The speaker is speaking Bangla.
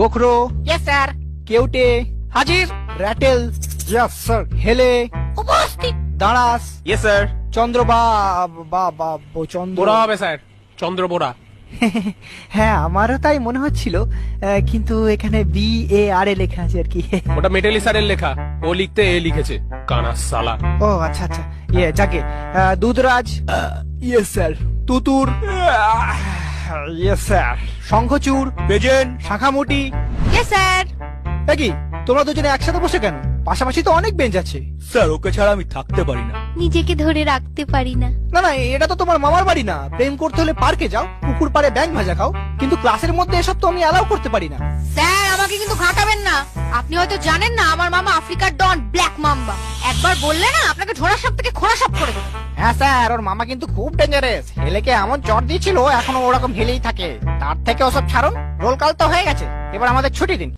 গোখরো? Yes sir কেউটে? হাজির? র্যাটেল? ইয়েস স্যার হেলে? উপস্থিত। দাঁড়াস? ইয়েস স্যার চন্দ্র বা বা বা চন্দ্র। বোরা হবে স্যার। চন্দ্র বোরা। হ্যাঁ আমারও তাই মনে হচ্ছিল আহ, কিন্তু এখানে বি এ আর এ লেখা আছে আর কি। ওটা মেটেলি স্যারের লেখা। ও লিখতে এ লিখেছে। কানা সালা। ও আচ্ছা আচ্ছা। ইয়ে যাকে? আহ, দুধরাজ? ইয়েস স্যার তুতুর? ইয়েস স্যার শঙ্খচূড় প্রেজেন্ট শাখামুটি। ইয়েস স্যার এ তোমরা দুজনে একসাথে বসে কেন? পাশাপাশি তো অনেক বেঞ্চ আছে। স্যার ওকে ছাড়া আমি থাকতে পারি না। নিজেকে ধরে রাখতে পারি না। না না এটা তো তোমার মামার বাড়ি না। প্রেম করতে হলে পার্কে যাও পুকুর পাড়ে ব্যাং ভাজা খাও কিন্তু ক্লাসের মধ্যে এসব তো আমি অ্যালাউ করতে পারি না। স্যার আমাকে কিন্তু ঘাটাবেন না। আপনি হয়তো জানেন না আমার মামা আফ্রিকার ডন ব্ল্যাক মাম্বা। একবার বললে না আপনাকে ঝোড়া সাপ থেকে হ্যাঁ স্যার, ওর মামা কিন্তু খুব ডেঞ্জারাস হেলেকে এমন চট দিয়েছিল, এখনও ওরকম হেলেই থাকে। তার থেকে ওসব ছাড়ুন, রোল কাল তো হয়ে গেছে। এবার আমাদের ছুটি দিন।